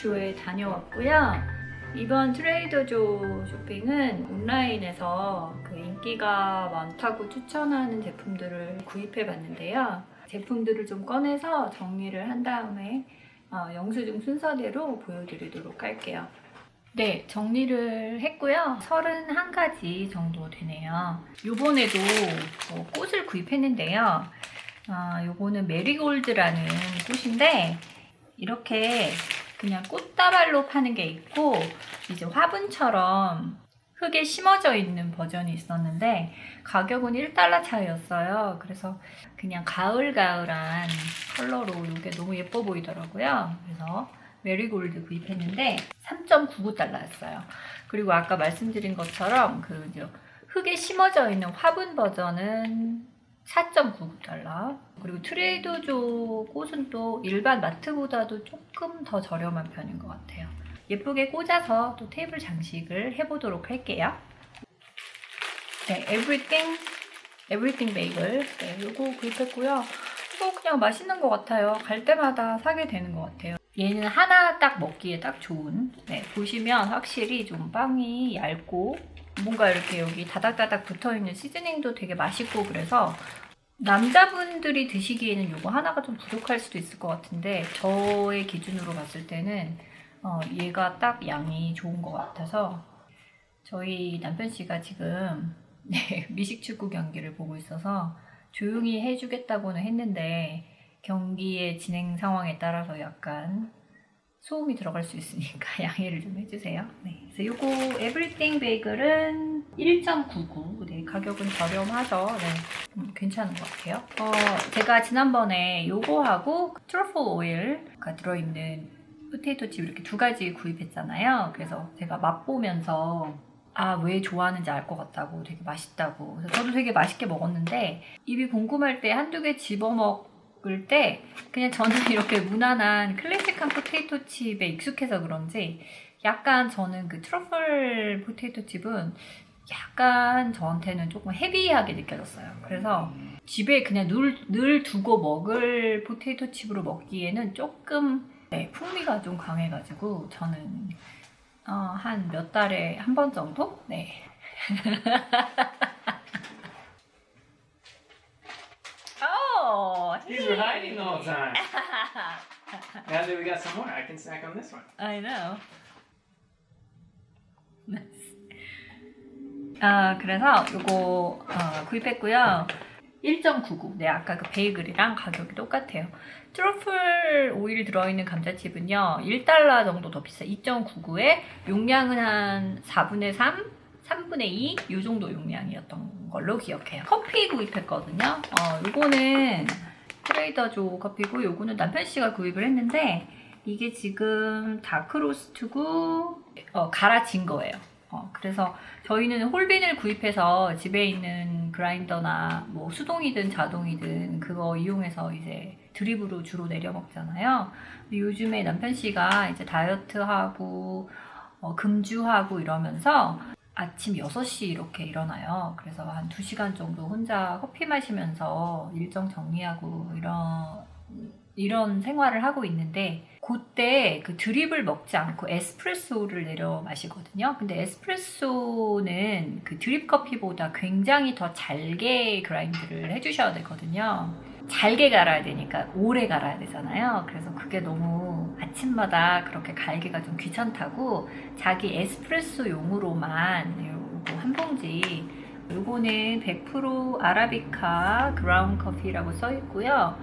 트레이더조에 다녀왔고요. 이번 트레이더조 쇼핑은 온라인에서 그 인기가 많다고 추천하는 제품들을 구입해 봤는데요. 제품들을 좀 꺼내서 정리를 한 다음에 어, 영수증 순서대로 보여드리도록 할게요. 네, 정리를 했고요. 31가지 정도 되네요. 요번에도 어, 꽃을 구입했는데요. 아, 요거는 메리골드라는 꽃인데 이렇게 그냥 꽃다발로 파는 게 있고 이제 화분처럼 흙에 심어져 있는 버전이 있었는데 가격은 1달러 차이였어요. 그래서 그냥 가을가을한 컬러로 이게 너무 예뻐 보이더라고요. 그래서 메리골드 구입했는데 3.99달러였어요. 그리고 아까 말씀드린 것처럼 그 흙에 심어져 있는 화분 버전은 4.99달러. 그리고 트레이더조 꽃은 또 일반 마트보다도 조금 더 저렴한 편인 것 같아요. 예쁘게 꽂아서 또 테이블 장식을 해보도록 할게요. 네, everything, everything 베이글. 네, 이거 구입했고요. 이거 그냥 맛있는 것 같아요. 갈 때마다 사게 되는 것 같아요. 얘는 하나 딱 먹기에 딱 좋은. 네, 보시면 확실히 좀 빵이 얇고 뭔가 이렇게 여기 다닥다닥 붙어 있는 시즈닝도 되게 맛있고 그래서 남자분들이 드시기에는 이거 하나가 좀 부족할 수도 있을 것 같은데 저의 기준으로 봤을 때는 어, 얘가 딱 양이 좋은 것 같아서 저희 남편 씨가 지금 네, 미식축구 경기를 보고 있어서 조용히 해주겠다고는 했는데 경기의 진행 상황에 따라서 약간 소음이 들어갈 수 있으니까 양해를 좀 해주세요. 네, 그래서 요거 에브리띵 베이글은 1.99. 네, 가격은 저렴하죠. 네, 음, 괜찮은 것 같아요. 어, 제가 지난번에 요거하고 트러플 오일가 들어있는 포테이토 칩 이렇게 두 가지 구입했잖아요. 그래서 제가 맛보면서 아, 왜 좋아하는지 알 것 같다고 되게 맛있다고. 그래서 저도 되게 맛있게 먹었는데 입이 궁금할 때 한두 개 집어먹 먹을 때 그냥 저는 이렇게 무난한 클래식한 포테이토 칩에 익숙해서 그런지 약간 저는 그 트러플 포테이토 칩은 약간 저한테는 조금 헤비하게 느껴졌어요. 그래서 집에 그냥 늘, 늘 두고 먹을 포테이토 칩으로 먹기에는 조금 네, 풍미가 좀 강해가지고 저는 어, 한 몇 달에 한 번 정도? 네. oh, These were hiding the whole time. now that we got some more, I can snack on this one. I know. 아, 그래서 이거 어, 구입했고요. 1.99. 네, 아까 그 베이글이랑 가격이 똑같아요. 트러플 오일 들어있는 감자칩은요, 1달러 정도 더 비싸. 2.99에 용량은 한 4분의 3, 3분의 2, 이 정도 용량이었던 걸로 기억해요. 커피 구입했거든요. 어, 요거는 트레이더조 커피고, 요거는 남편 씨가 구입을 했는데, 이게 지금 다크로스트고, 어, 갈아진 거예요. 어, 그래서 저희는 홀빈을 구입해서 집에 있는 그라인더나 뭐 수동이든 자동이든 그거 이용해서 이제 드립으로 주로 내려 먹잖아요. 요즘에 남편 씨가 이제 다이어트하고 어, 금주하고 이러면서 아침 6시 이렇게 일어나요. 그래서 한 2시간 정도 혼자 커피 마시면서 일정 정리하고 이런 이런 생활을 하고 있는데 그때 그 드립을 먹지 않고 에스프레소를 내려 마시거든요. 근데 에스프레소는 그 드립 커피보다 굉장히 더 잘게 그라인드를 해주셔야 되거든요. 잘게 갈아야 되니까 오래 갈아야 되잖아요. 그래서 그게 너무 아침마다 그렇게 갈기가 좀 귀찮다고 자기 에스프레소용으로만 요거 한 봉지 요거는 100% 아라비카 그라운 커피라고 써 있고요.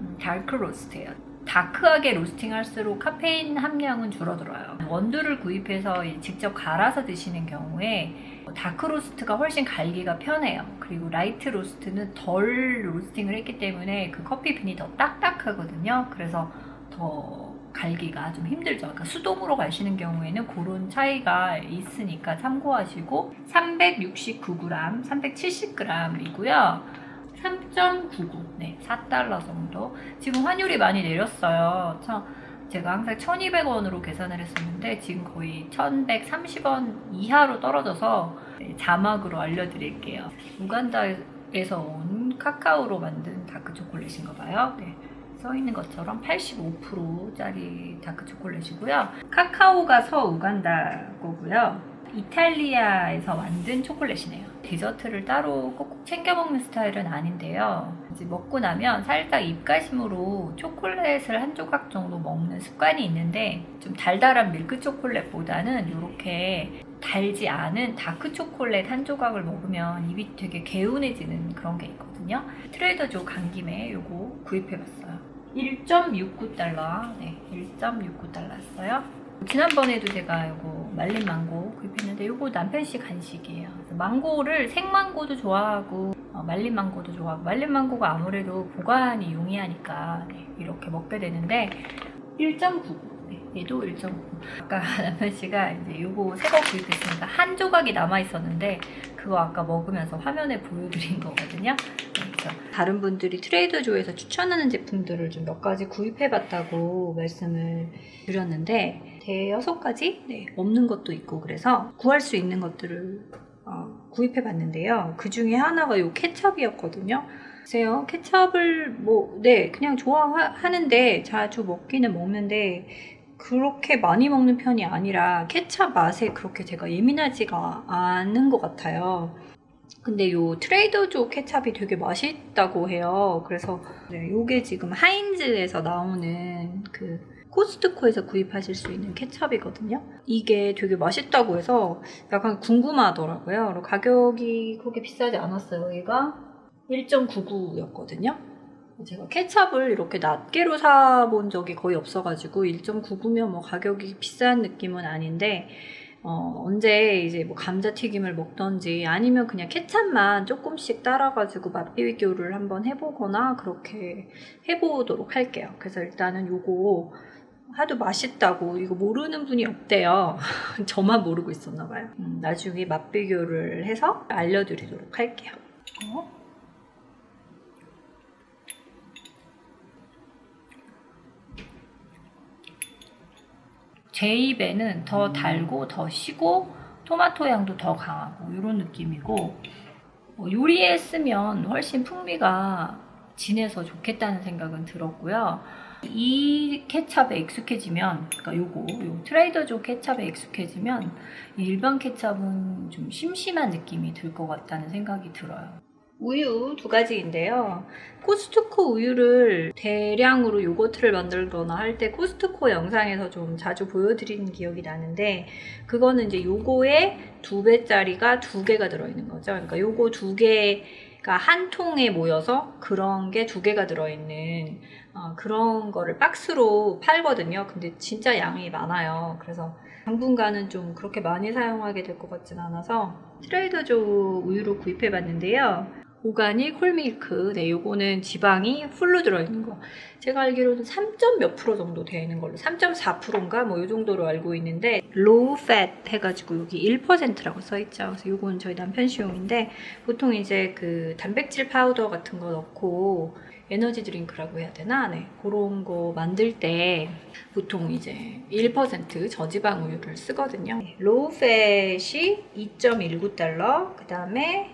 음, 다크 로스트예요. 다크하게 로스팅할수록 카페인 함량은 줄어들어요. 원두를 구입해서 직접 갈아서 드시는 경우에 다크 로스트가 훨씬 갈기가 편해요. 그리고 라이트 로스트는 덜 로스팅을 했기 때문에 그 커피 빈이 더 딱딱하거든요. 그래서 더 갈기가 좀 힘들죠. 그러니까 수동으로 가시는 경우에는 그런 차이가 있으니까 참고하시고 369g, 370g이고요. 3.99, 네, 4달러 정도. 지금 환율이 많이 내렸어요. 참, 제가 항상 1200원으로 계산을 했었는데, 지금 거의 1130원 이하로 떨어져서 네, 자막으로 알려드릴게요. 우간다에서 온 카카오로 만든 다크 초콜릿인가 봐요. 네. 써 있는 것처럼 85%짜리 다크 초콜릿이고요. 카카오가 서 우간다 거고요. 이탈리아에서 만든 초콜릿이네요. 디저트를 따로 꼭꼭 챙겨 먹는 스타일은 아닌데요. 이제 먹고 나면 살짝 입가심으로 초콜릿을 한 조각 정도 먹는 습관이 있는데 좀 달달한 밀크 초콜릿보다는 이렇게 달지 않은 다크 초콜릿 한 조각을 먹으면 입이 되게 개운해지는 그런 게 있거든요. 트레이더조 간 김에 요거 구입해봤어요. 1.69달러. 네, 1.69달러였어요. 지난번에도 제가 요거 말린 망고 구입했는데 요거 남편씨 간식이에요. 망고를 생망고도 좋아하고 어, 말린 망고도 좋아하고 말린 망고가 아무래도 보관이 용이하니까 네, 이렇게 먹게 되는데 1.99. 네, 얘도 1.9. 아까 남편 씨가 이제 요거 새거 구입했으니까 한 조각이 남아 있었는데 그거 아까 먹으면서 화면에 보여드린 거거든요. 네, 그래서 다른 분들이 트레이더조에서 추천하는 제품들을 좀 몇 가지 구입해봤다고 말씀을 드렸는데 대여섯 가지 네, 없는 것도 있고 그래서 구할 수 있는 것들을 어, 구입해 봤는데요. 그 중에 하나가 요 케첩이었거든요. 글쎄요, 케첩을 뭐, 네, 그냥 좋아하는데 자주 먹기는 먹는데 그렇게 많이 먹는 편이 아니라 케찹 맛에 그렇게 제가 예민하지가 않은 것 같아요. 근데 요 트레이더조 케찹이 되게 맛있다고 해요. 그래서 네, 요게 지금 하인즈에서 나오는 그 코스트코에서 구입하실 수 있는 케찹이거든요. 이게 되게 맛있다고 해서 약간 궁금하더라고요. 가격이 그렇게 비싸지 않았어요. 얘가 1.99였거든요. 제가 케찹을 이렇게 낱개로 사본 적이 거의 없어가지고 1.99면 뭐 가격이 비싼 느낌은 아닌데 어, 언제 이제 뭐 감자튀김을 먹던지 아니면 그냥 케찹만 조금씩 따라가지고 맛 비교를 한번 해보거나 그렇게 해보도록 할게요. 그래서 일단은 요거 하도 맛있다고 이거 모르는 분이 없대요. 저만 모르고 있었나 봐요. 음, 나중에 맛 비교를 해서 알려드리도록 할게요. 어? 제 입에는 더 달고 더 시고 토마토 향도 더 강하고 이런 느낌이고 뭐 요리에 쓰면 훨씬 풍미가 진해서 좋겠다는 생각은 들었고요. 이 케찹에 익숙해지면, 그러니까 요거, 요 트레이더조 케찹에 익숙해지면 이 일반 케찹은 좀 심심한 느낌이 들 것 같다는 생각이 들어요. 우유 두 가지인데요. 코스트코 우유를 대량으로 요거트를 만들거나 할 때 코스트코 영상에서 좀 자주 보여드리는 기억이 나는데 그거는 이제 요거에 두 배짜리가 두 개가 들어있는 거죠. 그러니까 요거 두 개가 한 통에 모여서 그런 게 두 개가 들어있는 어, 그런 거를 박스로 팔거든요. 근데 진짜 양이 많아요. 그래서 당분간은 좀 그렇게 많이 사용하게 될 것 같진 않아서 트레이더조 우유로 구입해 봤는데요. 오가닉 홀밀크. 네, 요거는 지방이 풀로 들어있는 거. 제가 알기로는 3. 몇 프로 정도 되는 걸로 3.4%인가 뭐 요 정도로 알고 있는데 low fat 해가지고 여기 1%라고 써있죠. 그래서 요건 저희 남편 시용인데 보통 이제 그 단백질 파우더 같은 거 넣고 에너지 드링크라고 해야 되나? 네. 그런 거 만들 때 보통 이제 1% 저지방 우유를 쓰거든요. 로우 팻이 2.19달러, 그 다음에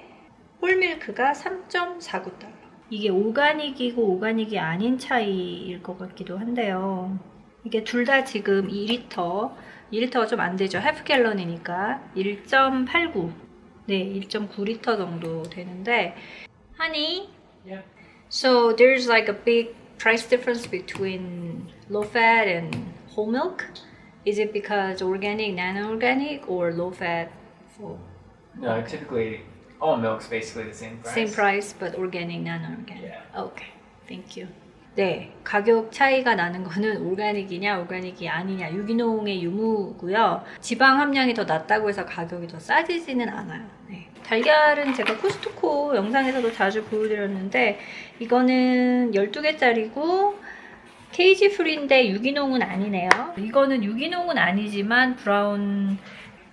홀밀크가 3.49달러. 이게 오가닉이고 오가닉이 아닌 차이일 것 같기도 한데요. 이게 둘 다 지금 2리터, 2리터가 좀 안 되죠. 하프 갤런이니까 1.89. 네, 1.9리터 정도 되는데 honey, Yeah. So there's like a big price difference between low fat and whole milk. Is it because organic, non-organic, or low fat for No, typically all milk's basically the same price. same price but organic, non-organic? Yeah. Okay, thank you. 네, 가격 차이가 나는 거는 올가닉이냐 올가닉이 아니냐 유기농의 유무고요. 지방 함량이 더 낮다고 해서 가격이 더 싸지지는 않아요. 네. 달걀은 제가 코스트코 영상에서도 자주 보여드렸는데 이거는 12개짜리고 케이지 프리인데 유기농은 아니네요. 이거는 유기농은 아니지만 브라운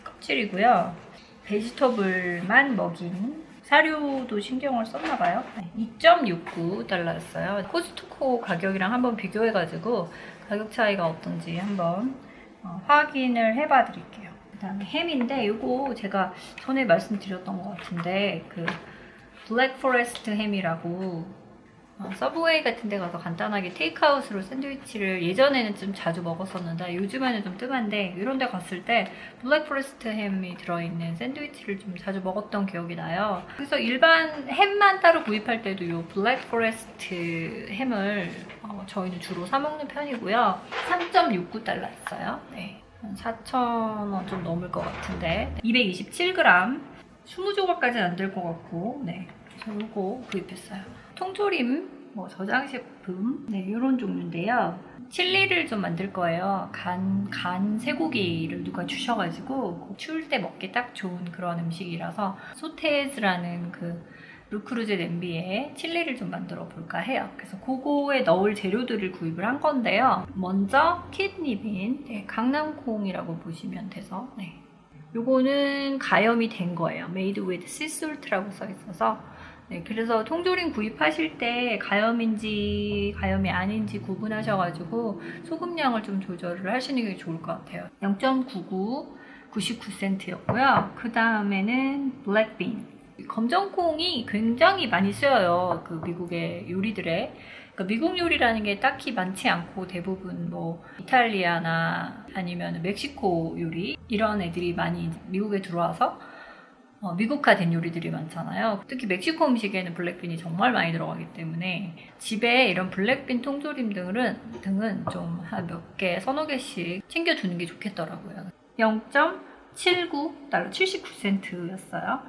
껍질이고요. 베지터블만 먹인 사료도 신경을 썼나 봐요. 2.69달러였어요. 코스트코 가격이랑 한번 비교해가지고 가격 차이가 어떤지 한번 어, 확인을 해봐 드릴게요. 그 다음에 햄인데 이거 제가 전에 말씀드렸던 것 같은데 그 블랙 포레스트 햄이라고 어, 서브웨이 같은 데 가서 간단하게 테이크아웃으로 샌드위치를 예전에는 좀 자주 먹었었는데 요즘에는 좀 뜸한데 이런 데 갔을 때 블랙포레스트 햄이 들어있는 샌드위치를 좀 자주 먹었던 기억이 나요. 그래서 일반 햄만 따로 구입할 때도 이 블랙포레스트 햄을 어, 저희는 주로 사 먹는 편이고요. 3.69달러였어요. 네. 한 4,000원 좀 넘을 것 같은데 227g 20조각까지는 안 될 것 같고 네. 그래서 이거 구입했어요. 통조림, 뭐 저장식품, 네, 이런 종류인데요. 칠리를 좀 만들 거예요. 간, 간 쇠고기를 누가 주셔가지고 추울 때 먹기 딱 좋은 그런 음식이라서 소테즈라는 그 루크루제 냄비에 칠리를 좀 만들어 볼까 해요. 그래서 그거에 넣을 재료들을 구입을 한 건데요. 먼저 키드니빈, 네, 강낭콩이라고 보시면 돼서 네. 요거는 가염이 된 거예요. Made with sea salt라고 써 있어서 네, 그래서 통조림 구입하실 때 가염인지 가염이 아닌지 구분하셔가지고 소금량을 좀 조절을 하시는 게 좋을 것 같아요. 0.99 99센트였고요. 그 다음에는 블랙빈. 검정콩이 굉장히 많이 쓰여요. 그 미국의 요리들에. 그러니까 미국 요리라는 게 딱히 많지 않고 대부분 뭐 이탈리아나 아니면 멕시코 요리 이런 애들이 많이 미국에 들어와서 어, 미국화된 요리들이 많잖아요. 특히 멕시코 음식에는 블랙빈이 정말 많이 들어가기 때문에 집에 이런 블랙빈 통조림 등은 등은 좀 한 몇 개, 서너 개씩 챙겨두는 게 좋겠더라고요. 0.79 달러, 79센트였어요.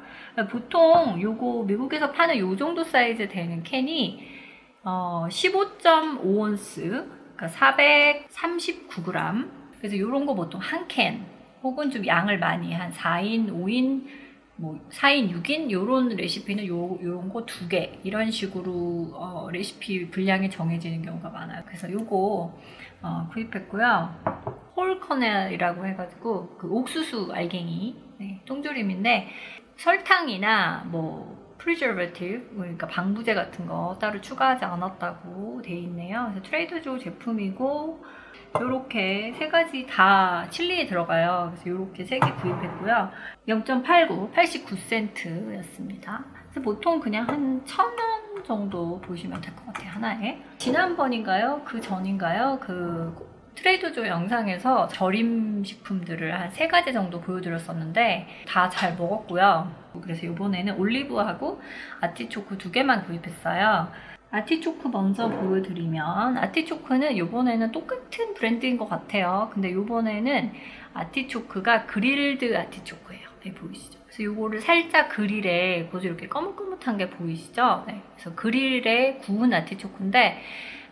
보통 요거 미국에서 파는 요 정도 사이즈 되는 캔이 어, 15.5온스, 그러니까 439g. 그래서 요런 거 보통 한 캔, 혹은 좀 양을 많이 한 4인, 5인, 뭐 4인, 6인 요런 레시피는 요 요런 거 두 개 이런 식으로 어, 레시피 분량이 정해지는 경우가 많아요. 그래서 요거 어, 구입했고요. 홀커넬이라고 해가지고 그 옥수수 알갱이 네, 통조림인데 설탕이나 뭐 preservative 그러니까 방부제 같은 거 따로 추가하지 않았다고 돼 있네요. 그래서 트레이더조 제품이고 이렇게 세 가지 다 칠리에 들어가요. 그래서 이렇게 세 개 구입했고요. 0.89, 89센트였습니다. 그래서 보통 그냥 한 천 원 정도 보시면 될 것 같아요. 하나에. 지난번인가요? 그 전인가요? 그 트레이더조 영상에서 절임 식품들을 한 세 가지 정도 보여드렸었는데 다 잘 먹었고요. 그래서 이번에는 올리브하고 아티초크 두 개만 구입했어요. 아티초크 먼저 보여드리면 아티초크는 이번에는 똑같은 브랜드인 것 같아요. 근데 이번에는 아티초크가 그릴드 아티초크예요. 네, 보이시죠? 그래서 이거를 살짝 그릴에 보죠 이렇게 거뭇거뭇한 게 보이시죠? 네, 그래서 그릴에 구운 아티초크인데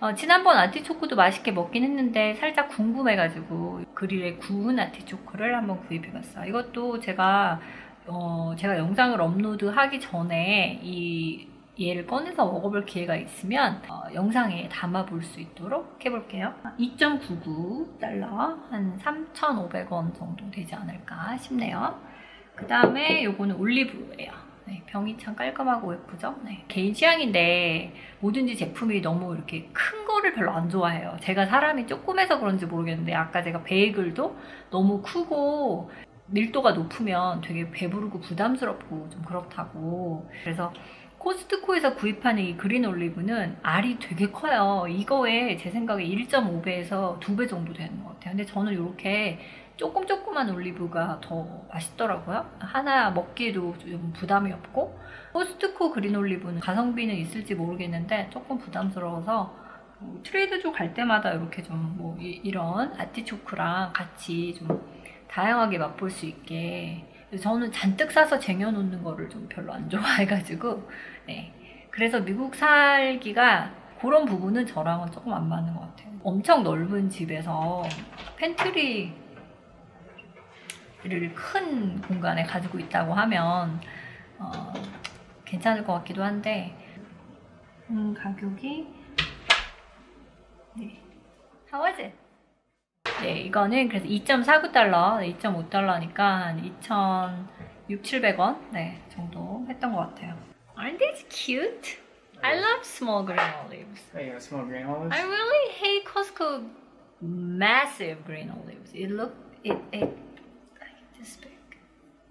어, 지난번 아티초크도 맛있게 먹긴 했는데 살짝 궁금해가지고 그릴에 구운 아티초크를 한번 구입해봤어요. 이것도 제가 어, 제가 영상을 업로드하기 전에 이 얘를 꺼내서 먹어볼 기회가 있으면 어, 영상에 담아볼 수 있도록 해볼게요. 2.99달러, 한 3,500원 정도 되지 않을까 싶네요. 그 다음에 요거는 올리브예요. 네, 병이 참 깔끔하고 예쁘죠? 네, 개인 취향인데 뭐든지 제품이 너무 이렇게 큰 거를 별로 안 좋아해요. 제가 사람이 조금해서 그런지 모르겠는데 아까 제가 베이글도 너무 크고 밀도가 높으면 되게 배부르고 부담스럽고 좀 그렇다고 그래서 코스트코에서 구입하는 이 그린 올리브는 알이 되게 커요. 이거에 제 생각에 1.5배에서 2배 정도 되는 것 같아요. 근데 저는 이렇게 조금 조그만 올리브가 더 맛있더라고요. 하나 먹기에도 좀 부담이 없고 코스트코 그린 올리브는 가성비는 있을지 모르겠는데 조금 부담스러워서 뭐 트레이드조 갈 때마다 이렇게 좀 뭐 이런 아티초크랑 같이 좀 다양하게 맛볼 수 있게 저는 잔뜩 사서 쟁여놓는 거를 좀 별로 안 좋아해가지고 네. 그래서 미국 살기가 그런 부분은 저랑은 조금 안 맞는 것 같아요. 엄청 넓은 집에서 팬트리를 큰 공간에 가지고 있다고 하면 어, 괜찮을 것 같기도 한데 음, 가격이 네. How was it? 네, 이거는 그래서 2.49달러, 2.5달러니까 한 2,600, 700원 네, 정도 했던 것 같아요. Aren't these cute? I love small green olives. Oh, you got small green olives? I really hate Costco massive green olives. It look it it like this big.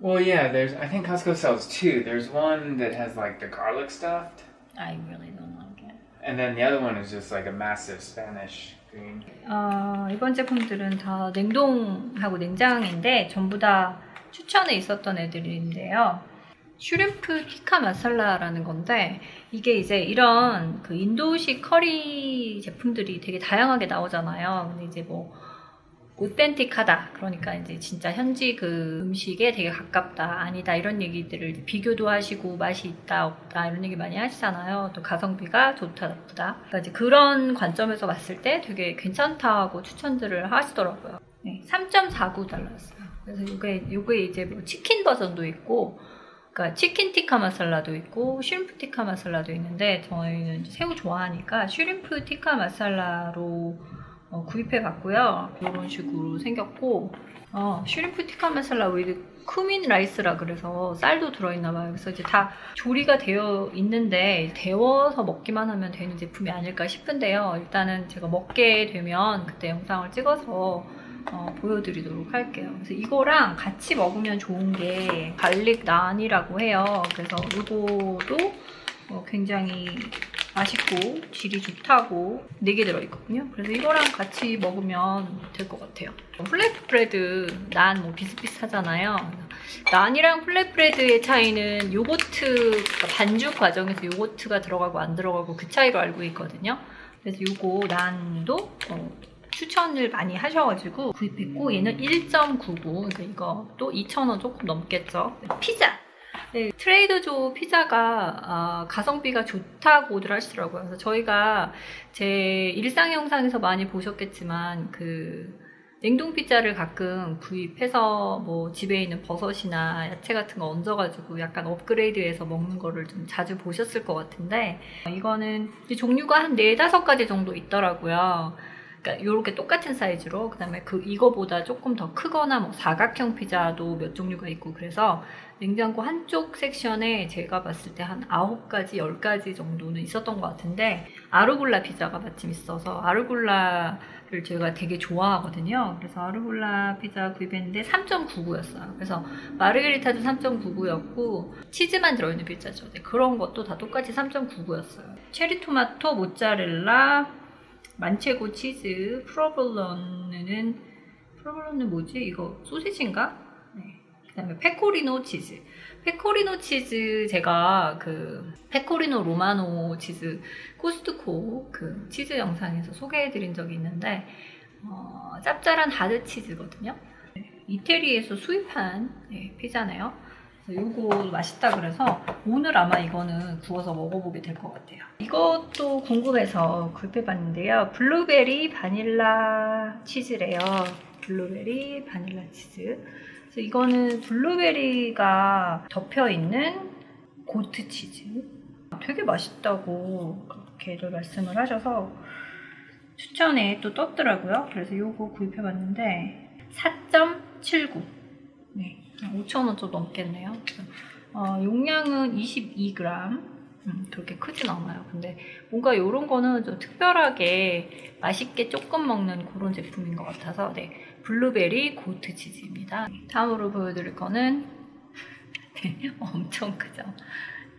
Well, yeah, there's, I think Costco sells two. There's one that has like the garlic stuffed, I really don't like it. And then the other one is just like a massive Spanish green. 어, 이번 제품들은 다 냉동하고 냉장인데 전부 다 추천에 있었던 애들인데요. 슈림프 티카 마살라라는 건데 이게 이제 이런 그 인도식 커리 제품들이 되게 다양하게 나오잖아요. 근데 이제 뭐 오텐틱하다. 그러니까 이제 진짜 현지 그 음식에 되게 가깝다. 아니다. 이런 얘기들을 비교도 하시고 맛이 있다, 없다. 이런 얘기 많이 하시잖아요. 또 가성비가 좋다, 나쁘다. 그러니까 이제 그런 관점에서 봤을 때 되게 괜찮다고 추천들을 하시더라고요. 네, 3.49달러였어요. 그래서 이게, 이게 이제 뭐 치킨 버전도 있고, 그러니까 치킨 티카 마살라도 있고, 슈림프 티카 마살라도 있는데, 저희는 새우 좋아하니까 슈림프 티카 마살라로 어, 구입해 봤고요. 이런 식으로 생겼고, 어, 슈림프 티카 마살라 위드 쿠민 라이스라 그래서 쌀도 들어있나 봐요. 그래서 이제 다 조리가 되어 있는데 데워서 먹기만 하면 되는 제품이 아닐까 싶은데요. 일단은 제가 먹게 되면 그때 영상을 찍어서 어, 보여드리도록 할게요. 그래서 이거랑 같이 먹으면 좋은 게 갈릭 난이라고 해요. 그래서 이거도 어, 굉장히 맛있고 질이 좋다고 4개 들어있거든요. 그래서 이거랑 같이 먹으면 될 것 같아요. 플랫 브레드, 난 뭐 비슷비슷하잖아요. 난이랑 플랫 브레드의 차이는 요거트, 반죽 과정에서 요거트가 들어가고 안 들어가고 그 차이로 알고 있거든요. 그래서 요거 난도 어, 추천을 많이 하셔가지고 구입했고 얘는 1.99 그러니까 이것도 2,000원 조금 넘겠죠. 피자! 네, 트레이더조 피자가 아, 가성비가 좋다고들 하시더라고요. 그래서 저희가 제 일상 영상에서 많이 보셨겠지만 그 냉동 피자를 가끔 구입해서 뭐 집에 있는 버섯이나 야채 같은 거 얹어가지고 약간 업그레이드해서 먹는 거를 좀 자주 보셨을 것 같은데 이거는 종류가 한 4, 5가지 정도 있더라고요. 그러니까 이렇게 똑같은 사이즈로 그다음에 그 이거보다 조금 더 크거나 뭐 사각형 피자도 몇 종류가 있고 그래서 냉장고 한쪽 섹션에 제가 봤을 때 한 9가지, 10가지 정도는 있었던 것 같은데 아르골라 피자가 마침 있어서 아르골라를 제가 되게 좋아하거든요. 그래서 아르골라 피자 구입했는데 3.99였어요. 그래서 마르게리타도 3.99였고 치즈만 들어있는 피자죠. 네, 그런 것도 다 똑같이 3.99였어요. 체리 토마토, 모짜렐라, 만체고 치즈, 프로볼로는 프로볼로는 뭐지? 이거 소시지인가? 네. 그다음에 페코리노 치즈. 페코리노 치즈 제가 그 페코리노 로마노 치즈 코스트코 그 치즈 영상에서 소개해드린 적이 있는데 어, 짭짤한 하드 치즈거든요. 네, 이태리에서 수입한 네, 피자네요. 요거 맛있다 그래서 오늘 아마 이거는 구워서 먹어보게 될 것 같아요. 이것도 궁금해서 구입해봤는데요. 블루베리 바닐라 치즈래요. 블루베리 바닐라 치즈. 그래서 이거는 블루베리가 덮여 있는 고트 치즈. 되게 맛있다고 그렇게들 말씀을 하셔서 추천에 또 떴더라고요. 그래서 요거 구입해봤는데 4.79. 네, 5,000원 좀 넘겠네요. 어, 용량은 22g. 음, 그렇게 크진 않아요. 근데 뭔가 이런 거는 좀 특별하게 맛있게 조금 먹는 그런 제품인 것 같아서 네, 블루베리 고트 치즈입니다. 다음으로 보여드릴 거는 네, 엄청 크죠.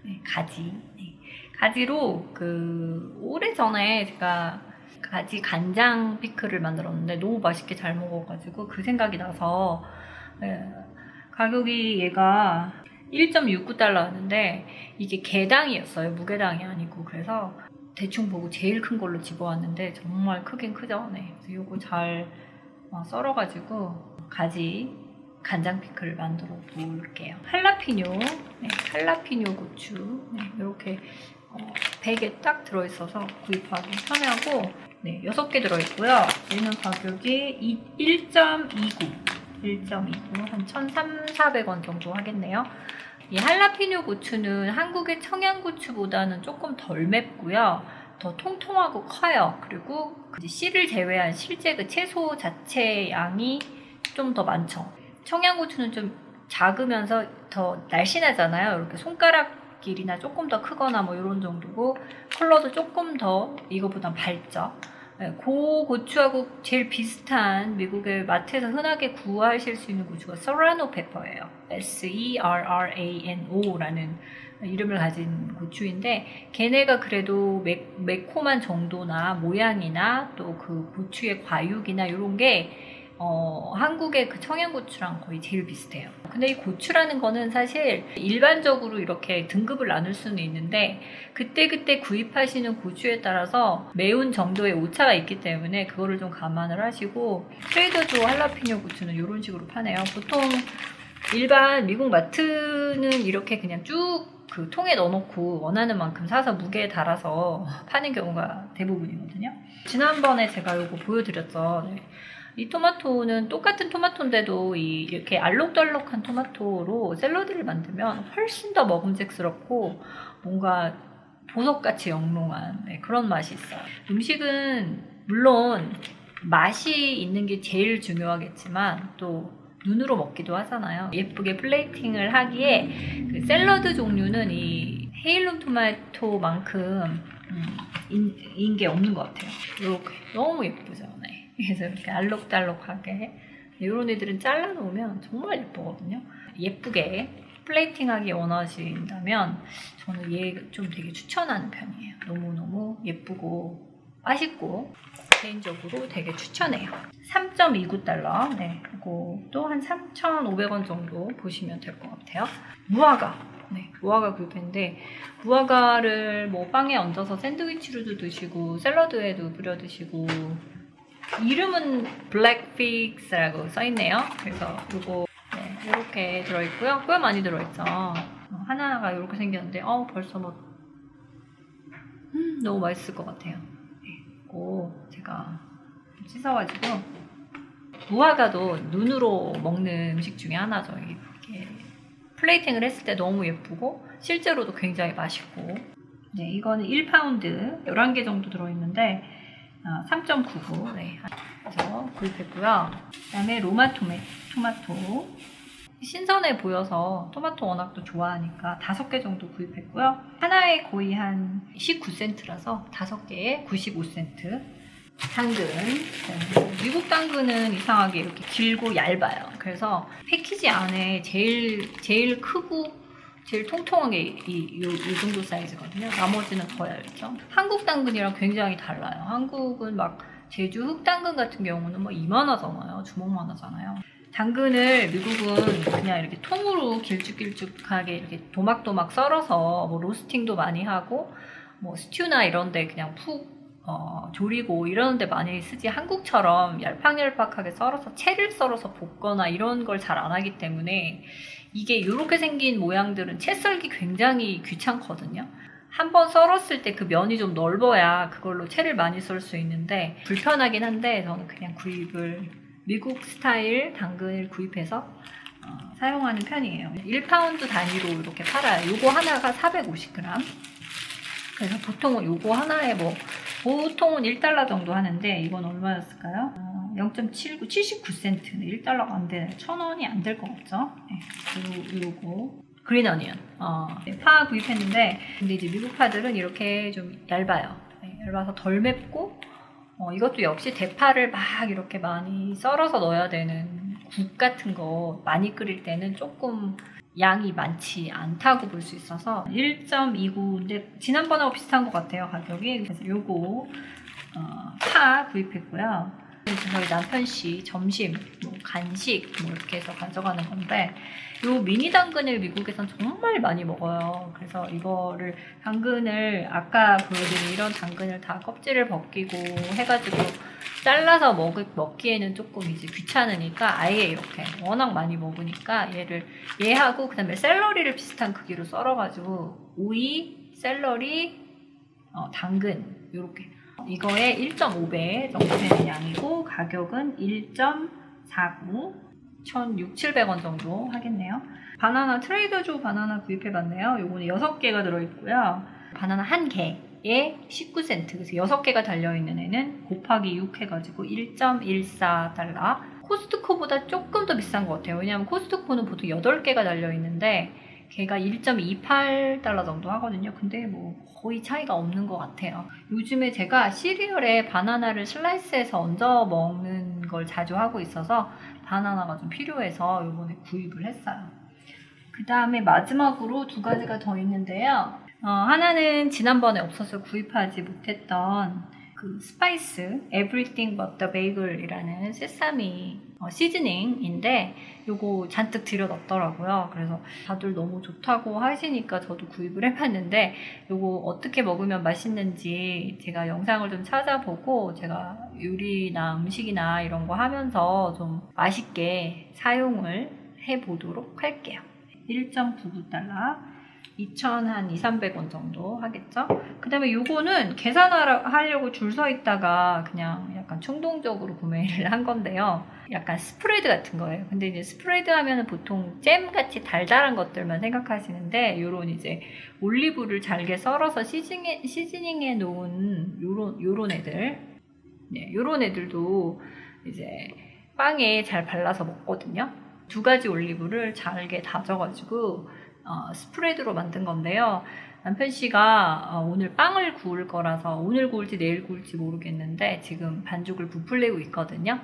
네, 가지. 네. 가지로 그 오래전에 제가 가지 간장 피클을 만들었는데 너무 맛있게 잘 먹어가지고 그 생각이 나서 네, 가격이 얘가 1.69달러였는데 이게 개당이었어요. 무게당이 아니고 그래서 대충 보고 제일 큰 걸로 집어왔는데 정말 크긴 크죠. 네, 그래서 이거 잘 어, 썰어가지고 가지 간장 피클을 만들어 볼게요. 할라피뇨, 네, 할라피뇨 고추 네, 이렇게 어, 100에 딱 들어있어서 구입하기 편하고 네, 6개 들어있고요. 얘는 가격이 1.29 1.29, 한 1,300원 정도 하겠네요. 이 할라피뇨 고추는 한국의 청양고추보다는 조금 덜 맵고요. 더 통통하고 커요. 그리고 씨를 제외한 실제 그 채소 자체 양이 좀 더 많죠. 청양고추는 좀 작으면서 더 날씬하잖아요. 이렇게 손가락 길이나 조금 더 크거나 뭐 이런 정도고 컬러도 조금 더 이거보단 밝죠. 네, 그 고추하고 제일 비슷한 미국의 마트에서 흔하게 구하실 수 있는 고추가 서라노 페퍼예요. S-E-R-R-A-N-O라는 이름을 가진 고추인데 걔네가 그래도 매, 매콤한 정도나 모양이나 또 그 고추의 과육이나 이런 게 어, 한국의 그 청양고추랑 거의 제일 비슷해요. 근데 이 고추라는 거는 사실 일반적으로 이렇게 등급을 나눌 수는 있는데 그때 그때 구입하시는 고추에 따라서 매운 정도의 오차가 있기 때문에 그거를 좀 감안을 하시고 트레이더조 할라피뇨 고추는 이런 식으로 파네요. 보통 일반 미국 마트는 이렇게 그냥 쭉 그 통에 넣어놓고 원하는 만큼 사서 무게에 달아서 파는 경우가 대부분이거든요. 지난번에 제가 이거 보여드렸죠. 네. 이 토마토는 똑같은 토마토인데도 이 이렇게 알록달록한 토마토로 샐러드를 만들면 훨씬 더 먹음직스럽고 뭔가 보석같이 영롱한 네, 그런 맛이 있어요. 음식은 물론 맛이 있는 게 제일 중요하겠지만 또 눈으로 먹기도 하잖아요. 예쁘게 플레이팅을 하기에 그 샐러드 종류는 이 헤일룸 토마토만큼 음, 인, 인게 없는 것 같아요. 이렇게 너무 예쁘죠. 네. 그래서 이렇게 알록달록하게 이런 애들은 잘라놓으면 정말 예쁘거든요. 예쁘게 플레이팅하기 원하신다면 저는 얘 좀 되게 추천하는 편이에요. 너무너무 예쁘고 맛있고 개인적으로 되게 추천해요. 3.29달러. 네. 이것도 한 3,500원 정도 보시면 될 것 같아요. 무화과. 네. 무화과 구입했는데 무화과를 뭐 빵에 얹어서 샌드위치로도 드시고 샐러드에도 뿌려 드시고 이름은 블랙픽스라고 써있네요. 그래서 이거 네, 이렇게 들어있고요. 꽤 많이 들어있죠. 어, 하나가 이렇게 생겼는데 어 벌써 뭐 음, 너무 맛있을 것 같아요. 네, 이거 제가 씻어가지고 무화과도 눈으로 먹는 음식 중에 하나죠. 이렇게 플레이팅을 했을 때 너무 예쁘고 실제로도 굉장히 맛있고 네, 이거는 1파운드 11개 정도 들어있는데 3.99 네, 그래서 구입했고요. 그다음에 로마 토메, 토마토 신선해 보여서 토마토 워낙 또 좋아하니까 5개 정도 구입했고요. 하나에 거의 한 19센트라서 5개에 95센트. 당근. 네, 미국 당근은 이상하게 이렇게 길고 얇아요. 그래서 패키지 안에 제일 제일 크고 제일 통통한 게 이, 이, 요, 요 정도 사이즈거든요. 나머지는 더 얇죠. 한국 당근이랑 굉장히 달라요. 한국은 막 제주 흑당근 같은 경우는 뭐 이만하잖아요. 주먹만 하잖아요. 당근을 미국은 그냥 이렇게 통으로 길쭉길쭉하게 이렇게 도막도막 썰어서 뭐 로스팅도 많이 하고 뭐 스튜나 이런데 그냥 푹 어, 조리고 이러는데 많이 쓰지 한국처럼 얄팍얄팍하게 썰어서 채를 썰어서 볶거나 이런 걸 잘 안 하기 때문에 이게 이렇게 생긴 모양들은 채 썰기 굉장히 귀찮거든요. 한번 썰었을 때 그 면이 좀 넓어야 그걸로 채를 많이 썰 수 있는데 불편하긴 한데 저는 그냥 구입을 미국 스타일 당근을 구입해서 어, 사용하는 편이에요. 1파운드 단위로 이렇게 팔아요. 요거 하나가 450g. 그래서 보통은 요거 하나에 뭐 보통은 1달러 정도 하는데 이건 얼마였을까요? 어, 0.79, 79센트는 1달러가 안 되네. 1,000원이 안 될 것 같죠? 네, 요, 요거. 그린 어니언. 어, 네, 파 구입했는데 근데 이제 미국 파들은 이렇게 좀 얇아요. 네, 얇아서 덜 맵고 어, 이것도 역시 대파를 막 이렇게 많이 썰어서 넣어야 되는 국 같은 거 많이 끓일 때는 조금 양이 많지 않다고 볼 수 있어서 1.29인데 지난번하고 비슷한 것 같아요 가격이 그래서 요거 어, 파 구입했고요 저희 남편 씨 점심 뭐 간식 뭐 이렇게 해서 가져가는 건데 요 미니 당근을 미국에선 정말 많이 먹어요. 그래서 이거를 당근을 아까 보여드린 이런 당근을 다 껍질을 벗기고 해가지고 잘라서 먹, 먹기에는 조금 이제 귀찮으니까 아예 이렇게 워낙 많이 먹으니까 얘를 얘하고 그다음에 샐러리를 비슷한 크기로 썰어가지고 오이, 샐러리, 어, 당근 이렇게 이거에 1.5배 정도 되는 양이고 가격은 1.49 1,600, 700원 정도 하겠네요. 바나나 트레이더조 바나나 구입해봤네요. 요거는 6개가 들어있고요. 바나나 한 개에 19센트. 그래서 6개가 달려있는 애는 곱하기 6 해가지고 1.14달러. 코스트코보다 조금 더 비싼 것 같아요. 왜냐하면 코스트코는 보통 8개가 달려있는데 걔가 1.28달러 정도 하거든요. 근데 뭐 거의 차이가 없는 것 같아요. 요즘에 제가 시리얼에 바나나를 슬라이스해서 얹어 먹는 걸 자주 하고 있어서 바나나가 좀 필요해서 이번에 구입을 했어요. 그 다음에 마지막으로 두 가지가 더 있는데요. 어, 하나는 지난번에 없어서 구입하지 못했던 그 스파이스 But The Bagel이라는 세사미 어, 시즈닝인데 요거 잔뜩 들여 넣었더라고요. 그래서 다들 너무 좋다고 하시니까 저도 구입을 해봤는데 요거 어떻게 먹으면 맛있는지 제가 영상을 좀 찾아보고 제가 요리나 음식이나 이런 거 하면서 좀 맛있게 사용을 해보도록 할게요. 1.99달러 2,000한 2, 300원 정도 하겠죠? 그 다음에 요거는 계산하려고 줄 서 있다가 그냥 약간 충동적으로 구매를 한 건데요. 약간 스프레드 같은 거예요. 근데 이제 스프레드 하면은 보통 잼같이 달달한 것들만 생각하시는데 요런 이제 올리브를 잘게 썰어서 시즈닝에, 시즈닝해 놓은 요런, 요런 애들. 네, 요런 애들도 이제 빵에 잘 발라서 먹거든요. 두 가지 올리브를 잘게 다져가지고 어, 스프레드로 만든 건데요. 남편 씨가 어, 오늘 빵을 구울 거라서 오늘 구울지 내일 구울지 모르겠는데 지금 반죽을 부풀리고 있거든요.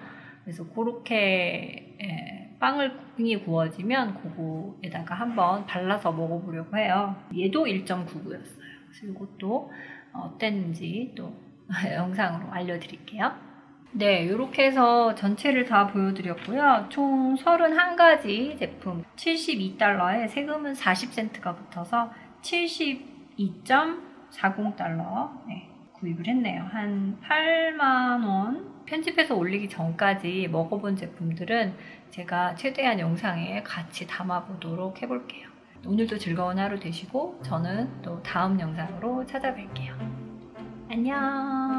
그래서 그렇게 예, 빵을 이 구워지면 그거에다가 한번 발라서 먹어보려고 해요. 얘도 1.99였어요. 그래서 이것도 어땠는지 또 영상으로 알려드릴게요. 네, 이렇게 해서 전체를 다 보여드렸고요. 총 31가지 제품 72달러에 세금은 40센트가 붙어서 72.40달러 네, 구입을 했네요. 한 8만원 편집해서 올리기 전까지 먹어본 제품들은 제가 최대한 영상에 같이 담아보도록 해볼게요. 오늘도 즐거운 하루 되시고 저는 또 다음 영상으로 찾아뵐게요. 안녕